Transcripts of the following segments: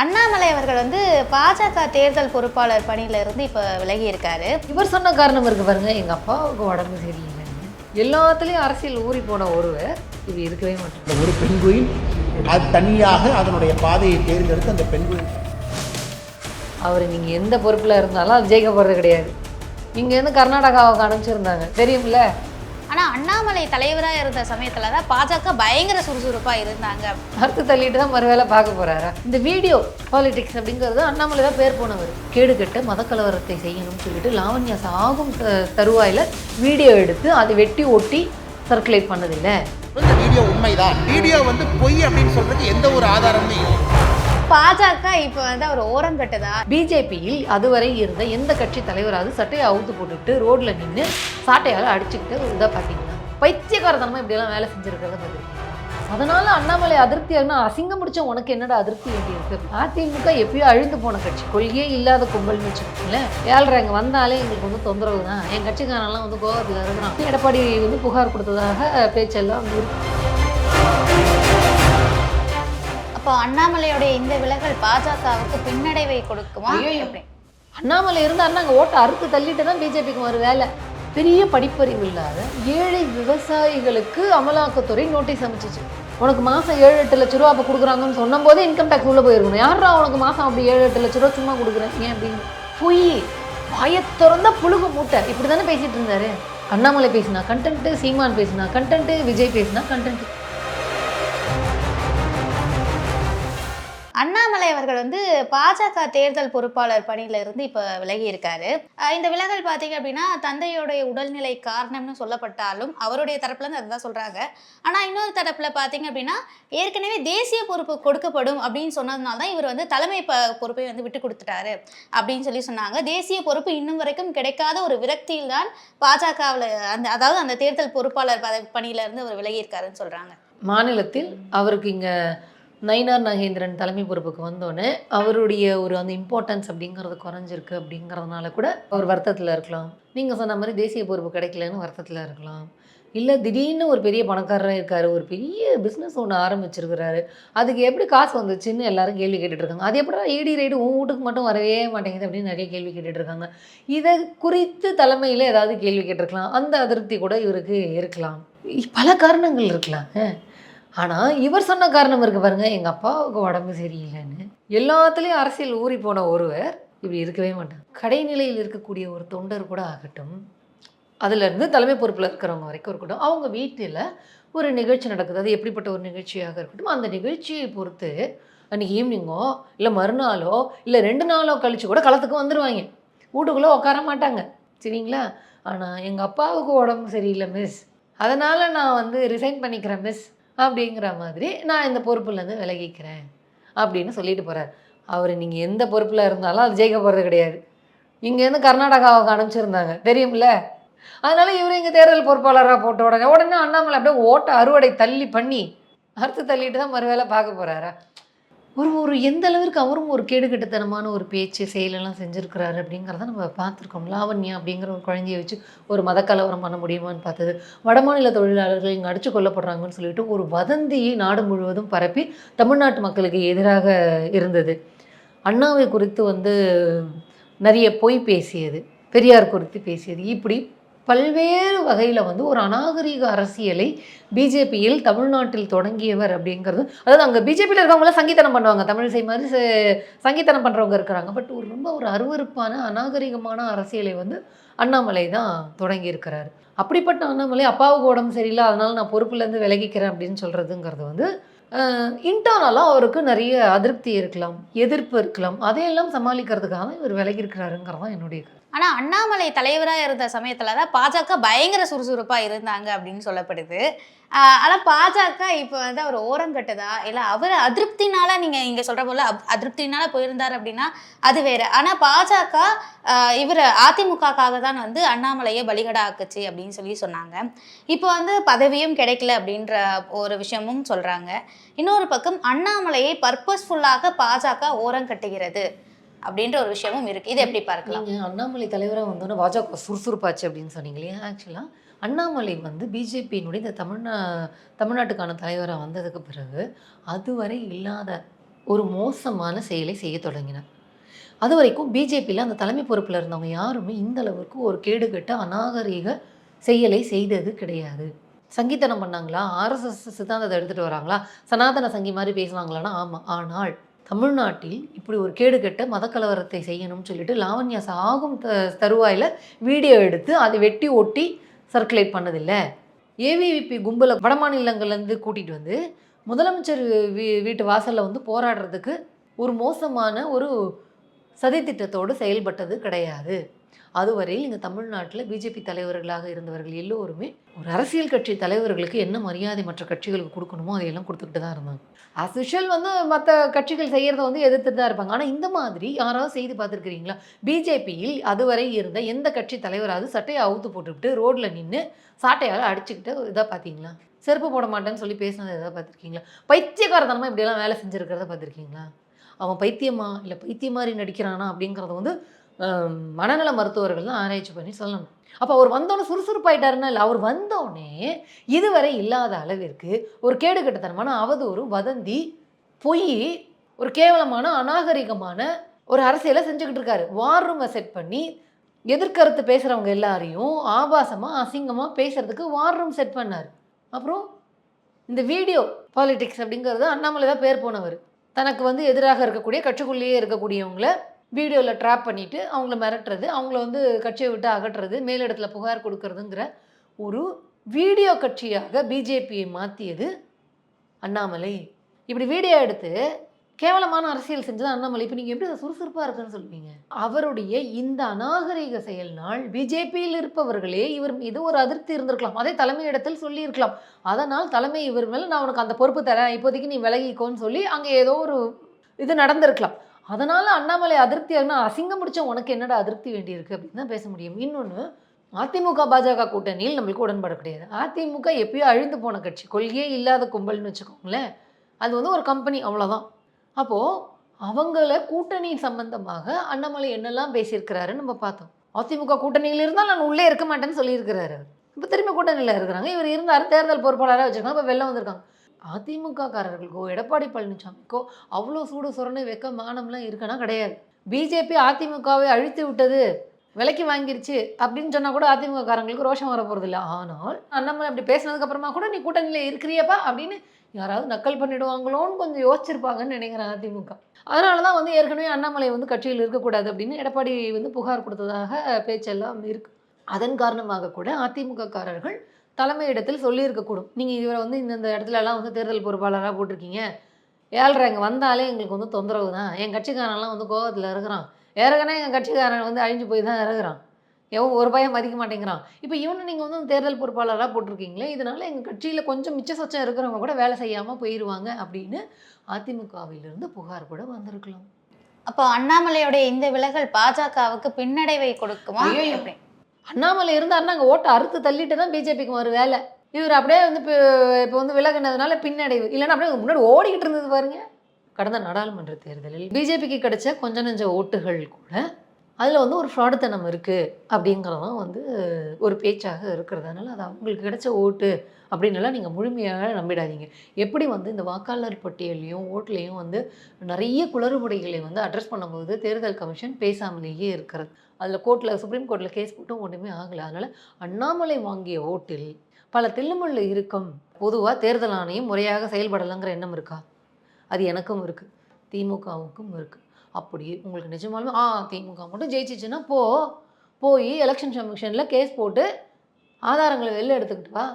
அண்ணாமலை அவர்கள் வந்து பாஜக தேர்தல் பொறுப்பாளர் பணியில இருந்து இப்போ விலகி இருக்காரு இவர் சொன்ன காரணம் இருக்கு பாருங்க. எங்க அப்பாவுக்கு உடம்பு சரியில்லைன்னு எல்லாத்துலேயும் அரசியல் ஊறி போன ஒருவர் இது இருக்கவே மாட்டார். இந்த ஒரு பெண்குயில் அது தனியாக அதனுடைய பாதையை தேர்ந்தெடுத்து அந்த பெண்குயில் அவர் நீங்கள் எந்த பொறுப்பில் இருந்தாலும் அது ஜெயிக்க போகிறது கிடையாது. இங்கேருந்து கர்நாடகாவுக்கு அனுப்பிச்சிருந்தாங்க தெரியும்ல? ஆனா அண்ணாமலை தலைவரா இருந்த சமயத்துல தான் பாஜக பயங்கர சுறுசுறுப்பா இருந்தாங்க. அறுத்து தள்ளிட்டு தான் மறுவேளை பார்க்க போறாரா? இந்த வீடியோ பாலிடிக்ஸ் அப்படிங்கிறது அண்ணாமலை தான் பேர் போனவர். கேடு கெட்ட மதக்கலவரத்தை செய்யணும்னு சொல்லிட்டு லாவண்யா சாகும் த- தருவாயில வீடியோ எடுத்து அதை வெட்டி ஒட்டி சர்க்குலேட் பண்ணதில்லை. இந்த வீடியோ உண்மைதான். வீடியோ வந்து பொய் அப்படின்னு சொல்றதுக்கு எந்த ஒரு ஆதாரமும் இல்லை பாஜக இப்போ வந்து அவர் ஓரம் கட்டதா? பிஜேபியில் அதுவரை இருந்த எந்த கட்சி தலைவராவது சட்டையை அவுத்து போட்டுட்டு ரோட்ல நின்று சாட்டையால் அடிச்சுக்கிட்டு இதாக பார்த்தீங்கன்னா பைத்தியக்காரத்தனமா இப்படியெல்லாம் வேலை செஞ்சிருக்கிறத பார்த்துருக்கீங்க அதனால அண்ணாமலை அதிருப்தி ஆகுனா அசிங்கம் பிடிச்ச உனக்கு என்னடா அதிருப்தி வேண்டி இருக்கு? அதிமுக எப்பயோ அழிந்து போன கட்சி. கொள்கையே இல்லாத கும்பல்னு வச்சுக்கோங்களேன். ஏழ்ரை இங்கே வந்தாலே எங்களுக்கு வந்து தொந்தரவு தான். என் கட்சிக்காரெல்லாம் வந்து கோவத்தில் இருக்கிறான். எடப்பாடி வந்து புகார் கொடுத்ததாக பேச்செல்லாம் வந்து இருக்கு. அப்போ அண்ணாமலையோடைய இந்த விலகல் பாஜகவுக்கு பின்னடைவை கொடுக்குமா? அண்ணாமலை இருந்தால் அங்கே ஓட்டை அறுத்து தள்ளிட்டு தான் பிஜேபிக்கு ஒரு வேலை. பெரிய படிப்பறிவு இல்லாத ஏழை விவசாயிகளுக்கு அமலாக்கத்துறை நோட்டீஸ் அமைச்சிச்சு உனக்கு மாதம் ஏழு எட்டு லட்ச ரூபா அப்போ கொடுக்குறாங்கன்னு சொன்னபோது போதே இன்கம் டேக்ஸ் உள்ளே போயிருக்கணும். யாரா உனக்கு மாதம் அப்படி ஏழு எட்டு லட்ச ரூபா சும்மா கொடுக்குறேன்? ஏன் அப்படின்னு பொய். வாயத் திறந்த புழுகு மூட்டை. இப்படி தானே பேசிட்டு இருந்தாரு? அண்ணாமலை பேசினா கண்டென்ட்டு சீமான் பேசினா கண்டென்ட்டு விஜய் பேசினா கண்டென்ட்டு அண்ணாமலை அவர்கள் வந்து பாஜக தேர்தல் பொறுப்பாளர் பணியிலிருந்து இப்போ விலகி இருக்காரு. இந்த விலகல் பார்த்தீங்க அப்படின்னா தந்தையோடைய உடல்நிலை காரணம்னு சொல்லப்பட்டாலும் அவருடைய தரப்புலேருந்து அதுதான் சொல்கிறாங்க ஆனால் இன்னொரு தரப்பில் பார்த்தீங்க அப்படின்னா ஏற்கனவே தேசிய பொறுப்பு கொடுக்கப்படும் அப்படின்னு சொன்னதுனால தான் இவர் வந்து தலைமை ப பொறுப்பை வந்து விட்டு கொடுத்துட்டாரு அப்படின்னு சொல்லி சொன்னாங்க. தேசிய பொறுப்பு இன்னும் வரைக்கும் கிடைக்காத ஒரு விரக்தியில் தான் பாஜகவில் அந்த அதாவது அந்த தேர்தல் பொறுப்பாளர் பத- பணியில இருந்து அவர் விலகி இருக்காருன்னு சொல்கிறாங்க மாநிலத்தில் அவருக்கு இங்கே நயினார் நாகேந்திரன் தலைமை பொறுப்புக்கு வந்தோடனே அவருடைய ஒரு அந்த இம்பார்ட்டன்ஸ் அப்படிங்கிறது குறைஞ்சிருக்கு அப்படிங்கிறதுனால கூட அவர் வருத்தத்தில் இருக்கலாம். நீங்கள் சொன்ன மாதிரி தேசிய பொறுப்பு கிடைக்கலன்னு வருத்தத்தில் இருக்கலாம். இல்லை திடீர்னு ஒரு பெரிய பணக்காரராக இருக்கார் ஒரு பெரிய பிஸ்னஸ் ஒன்று ஆரம்பிச்சிருக்கிறாரு. அதுக்கு எப்படி காசு வந்துச்சுன்னு எல்லாரும் கேள்வி கேட்டுட்ருக்காங்க அது எப்படா ஈடி ரைடு உன் வீட்டுக்கு மட்டும் வரவே மாட்டேங்குது அப்படின்னு நிறைய கேள்வி கேட்டுட்ருக்காங்க இதை குறித்து தலைமையில் ஏதாவது கேள்வி கேட்டிருக்கலாம். அந்த அதிருப்தி கூட இவருக்கு இருக்கலாம். பல காரணங்கள் இருக்கலாம். ஆனால் இவர் சொன்ன காரணம் இருக்கு பாருங்க. எங்கள் அப்பாவுக்கு உடம்பு சரியில்லைன்னு. எல்லாத்துலேயும் அரசியல் ஊறி போன ஒருவர் இப்படி இருக்கவே மாட்டாங்க கடைநிலையில் இருக்கக்கூடிய ஒரு தொண்டர் கூட ஆகட்டும் அதுலேருந்து தலைமை பொறுப்பில் இருக்கிறவங்க வரைக்கும் இருக்கட்டும் அவங்க வீட்டில் ஒரு நிகழ்ச்சி நடக்குது. அது எப்படிப்பட்ட ஒரு நிகழ்ச்சியாக இருக்கட்டும் அந்த நிகழ்ச்சியை பொறுத்து அன்றைக்கி ஈவினிங்கோ இல்லை மறுநாளோ இல்லை ரெண்டு நாளோ கழித்து கூட களத்துக்கு வந்துடுவாங்க வீட்டுக்குள்ளே உட்கார மாட்டாங்க. சரிங்களா? ஆனால் எங்கள் அப்பாவுக்கு உடம்பு சரியில்லை மிஸ் அதனால் நான் வந்து ரிசைன் பண்ணிக்கிறேன் மிஸ் அப்படிங்கிற மாதிரி நான் இந்த பொறுப்புலேருந்து விலகிக்கிறேன் அப்படின்னு சொல்லிட்டு போகிறார் அவர் நீங்கள் எந்த பொறுப்பில் இருந்தாலும் அது ஜெயிக்க போகிறது கிடையாது. இங்கேருந்து கர்நாடகாவுக்கு அனுப்பிச்சிருந்தாங்க. தெரியும்ல? அதனால இவர் இங்கே தேர்தல் பொறுப்பாளராக போட்ட உடனே உடனே அண்ணாமலை அப்படியே ஓட்ட அறுவடை தள்ளி பண்ணி அறுத்து தள்ளிட்டு தான் மறுவேளை பார்க்க போகிறாரா ஒரு ஒரு எந்த அளவிற்கு அவரும் ஒரு கேடுகெட்டுத்தனமான ஒரு பேச்சு செயலெல்லாம் செஞ்சுருக்கிறாரு அப்படிங்கிறத நம்ம பார்த்துருக்கோம் லாவண்யா அப்படிங்கிற ஒரு குழந்தைய வச்சு ஒரு மதக்கலவரம் பண்ண முடியுமான்னு பார்த்தது. வடமாநில தொழிலாளர்கள் இங்கே அடிச்சு கொல்லப்படுறாங்கன்னு சொல்லிட்டு ஒரு வதந்தியை நாடு முழுவதும் பரப்பி தமிழ்நாட்டு மக்களுக்கு எதிராக இருந்தது. அண்ணாவை குறித்து வந்து நிறைய பொய் பேசியது பெரியார் குறித்து பேசியது. இப்படி பல்வேறு வகையில் வந்து ஒரு அநாகரிக அரசியலை பிஜேபியில் தமிழ்நாட்டில் தொடங்கியவர் அப்படிங்கிறது. அதாவது அங்கே பிஜேபியில் இருக்கவங்களாம் சங்கீதனம் பண்ணுவாங்க. தமிழிசை மாதிரி சங்கீதனம் பண்ணுறவங்க இருக்கிறாங்க. பட் ஒரு ரொம்ப ஒரு அருவருப்பான அநாகரிகமான அரசியலை வந்து அண்ணாமலை தான் தொடங்கியிருக்கிறாரு. அப்படிப்பட்ட அண்ணாமலை அப்பாவுக்கு உடம்பு சரியில்லை அதனால் நான் பொறுப்புலேருந்து விலகிக்கிறேன் அப்படின்னு சொல்கிறதுங்கிறது வந்து இன்டர்னலாக அவருக்கு நிறைய அதிருப்தி இருக்கலாம் எதிர்ப்பு இருக்கலாம். அதையெல்லாம் சமாளிக்கிறதுக்காக தான் இவர் விலகிருக்கிறாருங்கிறது தான் என்னுடைய ஆனால் அண்ணாமலை தலைவராக இருந்த சமயத்தில் தான் பாஜக பயங்கர சுறுசுறுப்பாக இருந்தாங்க அப்படின்னு சொல்லப்படுது. ஆனால் பாஜக இப்போ வந்து அவர் ஓரம் கட்டுதா? இல்லை அவர் அதிருப்தினால நீங்கள் இங்கே சொல்கிற போல அப்- அதிருப்தினால போயிருந்தார் அப்படின்னா அது வேறு. ஆனால் பாஜக இவர் அதிமுகக்காக தான் வந்து அண்ணாமலையை பலிகடா ஆக்குச்சு அப்படின்னு சொல்லி சொன்னாங்க. இப்போ வந்து பதவியும் கிடைக்கல அப்படின்ற ஒரு விஷயமும் சொல்கிறாங்க இன்னொரு பக்கம் அண்ணாமலையை பர்பஸ்ஃபுல்லாக பாஜக ஓரம் கட்டுகிறது. அப்படின்ற ஒரு விஷயமும் இருக்கு. இது எப்படி பார்க்கலாம்? அண்ணாமலை தலைவராக வந்தோன்னே பாஜக சுறுசுறுப்பாச்சு அப்படின்னு சொன்னீங்க இல்லையா? ஆக்சுவலாக அண்ணாமலை வந்து பிஜேபியினுடைய இந்த தமிழ்நா தமிழ்நாட்டுக்கான தலைவராக வந்ததுக்கு பிறகு அதுவரை இல்லாத ஒரு மோசமான செயலை செய்ய தொடங்கினார். அது வரைக்கும் பிஜேபியில் அந்த தலைமை பொறுப்பில் இருந்தவங்க யாருமே இந்த அளவுக்கு ஒரு கேடுகட்ட அநாகரீக செயலை செய்தது கிடையாது. சங்கீதனம் பண்ணாங்களா? ஆர்எஸ்எஸ் சித்தாந்தத்தை எடுத்துகிட்டு வராங்களா? சனாதன சங்கி மாதிரி பேசுனாங்களான்னா ஆமாம் ஆனால் தமிழ்நாட்டில் இப்படி ஒரு கேடுகெட்ட மதக்கலவரத்தை செய்யணும்னு சொல்லிட்டு லாவண்யா சாகும் த தருவாயில் வீடியோ எடுத்து அதை வெட்டி ஒட்டி சர்க்குலேட் பண்ணதில்லை. ஏவிவிபி கும்பலை வட மாநிலங்கள்லேருந்து கூட்டிகிட்டு வந்து முதலமைச்சர் வீ வீட்டு வாசலில் வந்து போராடுறதுக்கு ஒரு மோசமான ஒரு சதித்திட்டத்தோடு செயல்பட்டது கிடையாது. அதுவரையில் இங்கே தமிழ்நாட்டில் பிஜேபி தலைவர்களாக இருந்தவர்கள் எல்லோருமே ஒரு அரசியல் கட்சி தலைவர்களுக்கு என்ன மரியாதை மற்ற கட்சிகளுக்கு கொடுக்கணுமோ அதையெல்லாம் கொடுத்துக்கிட்டு தான் இருந்தாங்க. அசுஷல் வந்து மற்ற கட்சிகள் செய்கிறத வந்து எதிர்த்துட்டு தான் இருப்பாங்க. ஆனால் இந்த மாதிரி யாராவது செய்து பார்த்துருக்கிறீங்களா? பிஜேபியில் அதுவரை இருந்த எந்த கட்சி தலைவராவது சட்டையை அவுத்து போட்டுவிட்டு ரோட்டில் நின்று சாட்டையால் அடிச்சுக்கிட்டு இதாக பார்த்தீங்களா? செருப்பு போட மாட்டேன்னு சொல்லி பேசினதை எதாவது பார்த்துருக்கீங்களா? பைத்தியக்காரத்தனமாக இப்படியெல்லாம் வேலை செஞ்சுருக்கிறத பார்த்துருக்கீங்களா? அவன் பைத்தியமா? இல்லை பைத்தியம் மாதிரி நடிக்கிறானா அப்படிங்கிறத வந்து மனநல மருத்துவர்கள் தான் ஆராய்ச்சி பண்ணி சொல்லணும். அப்போ அவர் வந்தோடனே சுறுசுறுப்பாயிட்டாருன்னா இல்லை? அவர் வந்தோடனே இதுவரை இல்லாத அளவிற்கு ஒரு கேடுகட்டத்தனமான அவதூறு வதந்தி பொய் ஒரு கேவலமான அநாகரிகமான ஒரு அரசியலை செஞ்சுக்கிட்டு இருக்காரு. வார் ரூமை செட் பண்ணி எதிர்கருத்து பேசுகிறவங்க எல்லாரையும் ஆபாசமாக அசிங்கமாக பேசுறதுக்கு வார் ரூம் செட் பண்ணார். அப்புறம் இந்த வீடியோ பாலிடிக்ஸ் அப்படிங்கிறது அண்ணாமலை தான் பேர் போனவர். தனக்கு வந்து எதிராக இருக்கக்கூடிய கட்சிக்குள்ளேயே இருக்கக்கூடியவங்கள வீடியோவில் ட்ராப் பண்ணிவிட்டு அவங்கள மிரட்டுறது அவங்கள வந்து கட்சியை விட்டு அகற்றுறது மேலிடத்தில் புகார் கொடுக்கறதுங்கிற ஒரு வீடியோ கட்சியாக பிஜேபியை மாற்றியது அண்ணாமலை. இப்படி வீடியோ எடுத்து கேவலமான அரசியல் செஞ்சது அண்ணாமலை. இப்போ நீங்கள் எப்படி சுறுசுறுப்பாக இருக்குன்னு சொல்லுவீங்க? அவருடைய இந்த அநாகரிக செயல்னால் பிஜேபியில் இருப்பவர்களே இவர் மீது ஒரு அதிருப்தி இருந்திருக்கலாம். அதே தலைமையிடத்தில் சொல்லியிருக்கலாம். அதனால் தலைமை இவர் மேலே நான் உனக்கு அந்த பொறுப்பு தரேன். இப்போதைக்கு நீ விலகிக்கோன்னு சொல்லி அங்கே ஏதோ ஒரு இது நடந்திருக்கலாம். அதனால் அண்ணாமலை அதிருப்தி ஆகுனா அசிங்கம் பிடிச்ச உனக்கு என்னடா அதிருப்தி வேண்டியிருக்கு அப்படின்னு தான் பேச முடியும். இன்னொன்று அதிமுக பாஜக கூட்டணியில் நம்மளுக்கு உடன்பாடு கிடையாது. அதிமுக எப்பயோ அழிந்து போன கட்சி. கொள்கையே இல்லாத கும்பல்னு வச்சுக்கோங்களேன். அது வந்து ஒரு கம்பெனி அவ்வளோதான் அப்போது அவங்கள கூட்டணி சம்பந்தமாக அண்ணாமலை என்னெல்லாம் பேசியிருக்கிறாருன்னு நம்ம பார்த்தோம். அதிமுக கூட்டணியில் இருந்தால் நான் உள்ளே இருக்க மாட்டேன்னு சொல்லியிருக்கிறாரு இப்போ திரும்பி கூட்டணியில் இருக்கிறாங்க. இவர் இருந்தார் தேர்தல் பொறுப்பாளராக வச்சுருக்காங்க. இப்போ வெளில வந்திருக்காங்க. அதிமுககாரர்களுக்கோ எடப்பாடி பழனிசாமிக்கோ அவ்வளோ சூடு சொரணை வெக்க மானம்லாம் இருக்குன்னா கிடையாது. பிஜேபி அதிமுகவை அழித்து விட்டது விலைக்கு வாங்கிருச்சு அப்படின்னு சொன்னால் கூட அதிமுககாரங்களுக்கு ரோஷம் வர போகிறதில்ல ஆனால் அண்ணாமலை அப்படி பேசினதுக்கப்புறமா கூட நீ கூட்டணியில் இருக்கிறியப்பா அப்படின்னு யாராவது நக்கல் பண்ணிடுவாங்களோன்னு கொஞ்சம் யோசிச்சிருப்பாங்கன்னு நினைக்கிறேன் அதிமுக. அதனால தான் வந்து ஏற்கனவே அண்ணாமலை வந்து கட்சியில் இருக்கக்கூடாது அப்படின்னு எடப்பாடி வந்து புகார் கொடுத்ததாக பேச்செல்லாம் இருக்கு. அதன் காரணமாக கூட அதிமுக காரர்கள் தலைமையிடத்தில் சொல்லியிருக்கக்கூடும் நீங்கள் இவரை வந்து இந்த இடத்துல எல்லாம் வந்து தேர்தல் பொறுப்பாளராக போட்டிருக்கீங்க. ஏழ்ரை இங்கே வந்தாலே எங்களுக்கு வந்து தொந்தரவு தான். என் கட்சிக்காரன்லாம் வந்து கோவத்தில் இருக்கிறான். ஏற்கனவே எங்கள் கட்சிக்காரன் வந்து அழிஞ்சு போய் தான் இருக்கிறான். எவன் ஒரு பையன் மதிக்க மாட்டேங்கிறான். இப்போ இவனை நீங்கள் வந்து தேர்தல் பொறுப்பாளராக போட்டிருக்கீங்களே இதனால எங்கள் கட்சியில் கொஞ்சம் மிச்ச சொச்சம் இருக்கிறவங்க கூட வேலை செய்யாமல் போயிடுவாங்க அப்படின்னு அதிமுகவிலிருந்து புகார் கூட வந்திருக்கலாம். அப்போ அண்ணாமலையோட இந்த விலகல் பாஜகவுக்கு பின்னடைவை கொடுக்குமா? அண்ணாமலை இருந்தாருன்னா அங்கே ஓட்டை அறுத்து தள்ளிட்டு தான் பிஜேபிக்கு ஒரு வேலை. இவர் அப்படியே வந்து இப்போ இப்போ வந்து விலகினதுனால பின்னடைவு. இல்லைன்னா அப்படியே முன்னாடி ஓடிக்கிட்டு இருந்தது பாருங்க. கடந்த நாடாளுமன்ற தேர்தலில் பிஜேபிக்கு கிடைச்ச கொஞ்ச நஞ்ச ஓட்டுகள் கூட அதில் வந்து ஒரு ஃப்ராடுத்தனம் இருக்குது அப்படிங்கிறதும் வந்து ஒரு பேச்சாக இருக்கிறதுனால அது அவங்களுக்கு கிடைச்ச ஓட்டு அப்படின்னுலாம் நீங்கள் முழுமையாக நம்பிடாதீங்க. எப்படி வந்து இந்த வாக்காளர் பட்டியலையும் ஓட்டுலேயும் வந்து நிறைய குளறுபடிகளை வந்து அட்ரஸ் பண்ணும்போது தேர்தல் கமிஷன் பேசாமலேயே இருக்கிறது. அதில் கோர்ட்டில் சுப்ரீம் கோர்ட்டில் கேஸ் போட்டும் ஒன்றுமே ஆகலை. அதனால் அண்ணாமலை வாங்கிய ஓட்டில் பல தில்லுமுள்ளு இருக்கும். பொதுவாக தேர்தல் ஆணையம் முறையாக செயல்படலைங்கிற எண்ணம் இருக்கா? அது எனக்கும் இருக்குது திமுகவுக்கும் இருக்குது அப்படி உங்களுக்கு நிஜமாலுமே ஆ திமுக மட்டும் ஜெயிச்சிச்சுன்னா போ. போய் எலெக்ஷன் கமிஷனில் கேஸ் போட்டு ஆதாரங்களை வெளில எடுத்துக்கிட்டு வா.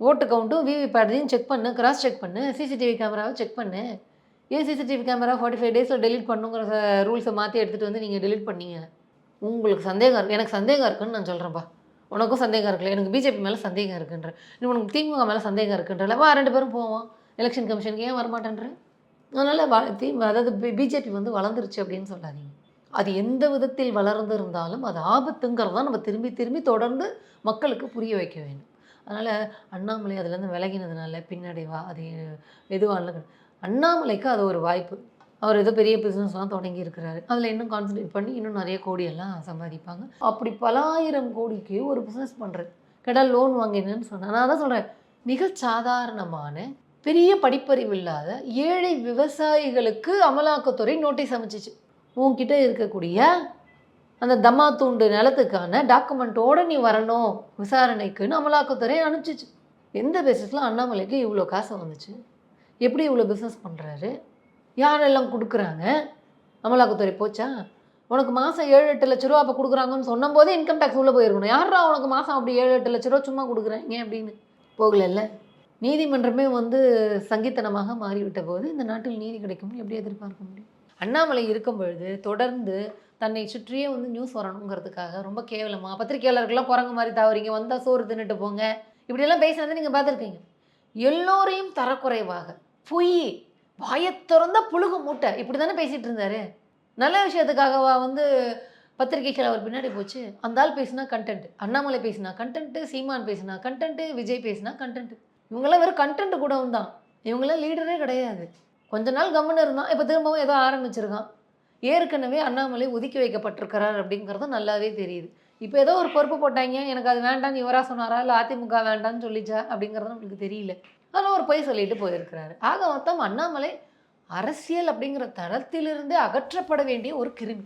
ஓட்டு கவுண்ட்டும் விவிபேட்டையும் செக் பண்ணு கிராஸ் செக் பண்ணு சிசிடிவி கேமராவை செக் பண்ணு. ஏன் சிசிடிவி கேமரா ஃபார்ட்டி ஃபைவ் டேஸில் டெலிட் பண்ணுங்கிற ரூல்ஸை மாற்றி எடுத்துகிட்டு வந்து நீங்கள் டெலிட் பண்ணீங்க? உங்களுக்கு சந்தேகம் இருக்குது எனக்கு சந்தேகம் இருக்குன்னு நான் சொல்கிறேன்ப்பா உனக்கும் சந்தேகம் இருக்குல்ல எனக்கு பிஜேபி மேலே சந்தேகம் இருக்குன்ற. நீ உனக்கு திமுக மேலே சந்தேகம் இருக்குன்றல வா ரெண்டு பேரும் போவோம். எலெக்ஷன் கமிஷனுக்கு ஏன் வரமாட்டேன்ற? அதனால் வ தி அதாவது பிஜேபி வந்து வளர்ந்துருச்சு அப்படின்னு சொல்லாதீங்க. அது எந்த விதத்தில் வளர்ந்து இருந்தாலும் அது ஆபத்துங்கிறது தான் நம்ம திரும்பி திரும்பி தொடர்ந்து மக்களுக்கு புரிய வைக்க வேண்டும். அதனால் அண்ணாமலை அதுலேருந்து விலகினதுனால பின்னடைவா அது எதுவாக அண்ணாமலைக்கு அது ஒரு வாய்ப்பு. அவர் ஏதோ பெரிய பிஸ்னஸ்லாம் தொடங்கி இருக்கிறாரு. அதில் இன்னும் கான்சன்ட்ரேட் பண்ணி இன்னும் நிறைய கோடியெல்லாம் சம்பாதிப்பாங்க. அப்படி பலாயிரம் கோடிக்கு ஒரு பிஸ்னஸ் பண்ணுறது கேட்டால் லோன் வாங்கினேன்னு சொன்னேன் நான் தான் சொல்கிறேன் மிக சாதாரணமான பெரிய படிப்பறிவு இல்லாத ஏழை விவசாயிகளுக்கு அமலாக்கத்துறை நோட்டீஸ் அமைச்சிச்சு. உன்கிட்ட இருக்கக்கூடிய அந்த தம்மாத்தூண்டு நிலத்துக்கான டாக்குமெண்ட்டோட நீ வரணும் விசாரணைக்குன்னு அமலாக்கத்துறை அனுப்பிச்சிச்சு. எந்த பேசிஸில் அண்ணாமலைக்கு இவ்வளோ காசு வந்துச்சு? எப்படி இவ்வளோ பிஸ்னஸ் பண்ணுறாரு யாரெல்லாம் கொடுக்குறாங்க? அமலாக்கத்துறை போச்சா? உனக்கு மாதம் ஏழு எட்டு லட்ச ரூபா அப்போ கொடுக்குறாங்கன்னு சொன்னபோதே இன்கம் டேக்ஸ் உள்ளே போயிருக்கணும். யாரா உனக்கு மாதம் அப்படி ஏழு எட்டு லட்ச ரூபா சும்மா கொடுக்குறாங்க அப்படின்னு? போகலல்ல. நீதிமன்றமே வந்து சங்கீத்தனமாக மாறிவிட்ட போது இந்த நாட்டில் நீதி கிடைக்கும்னு எப்படி எதிர்பார்க்க முடியும்? அண்ணாமலை இருக்கும் பொழுது தொடர்ந்து தன்னை சுற்றியே வந்து நியூஸ் வரணுங்கிறதுக்காக ரொம்ப கேவலமாக பத்திரிகையாளர்கள்லாம் குரங்கு மாதிரி தாவறீங்க வந்தால் சோறு தின்னுட்டு போங்க. இப்படியெல்லாம் பேசினதை நீங்கள் பார்த்துருக்கீங்க. எல்லோரையும் தரக்குறைவாக பொய் வாயை திறந்த புழுகு மூட்டை. இப்படி தானே பேசிகிட்டு இருந்தாரு. நல்ல விஷயத்துக்காகவா வந்து பத்திரிகைகள் அவர் பின்னாடி போச்சு. அந்த ஆள் பேசினா கண்டென்ட் அண்ணாமலை பேசினா கண்டென்ட்டு சீமான் பேசினா கண்டென்ட்டு விஜய் பேசினா கண்டென்ட்டு இவங்கெல்லாம் வெறும் கண்டென்ட் கூட தான். இவங்கெல்லாம் லீடரே கிடையாது. கொஞ்ச நாள் கவர்னர் இருந்தான். இப்போ திரும்பவும் ஏதோ ஆரம்பிச்சிருக்கான். ஏற்கனவே அண்ணாமலை ஒதுக்கி வைக்கப்பட்டிருக்கிறார் அப்படிங்கிறது நல்லாவே தெரியுது. இப்போ ஏதோ ஒரு பொறுப்பு போட்டாங்க. எனக்கு அது வேண்டாம்னு இவராக சொன்னாரா? இல்லை அதிமுக வேண்டாம்னு சொல்லிச்சா? அப்படிங்கிறது நம்மளுக்கு தெரியல. அதில் ஒரு பொய் சொல்லிட்டு போயிருக்கிறாரு. ஆக மொத்தம் அண்ணாமலை அரசியல் அப்படிங்கிற தளத்திலிருந்தே அகற்றப்பட வேண்டிய ஒரு கிருமி.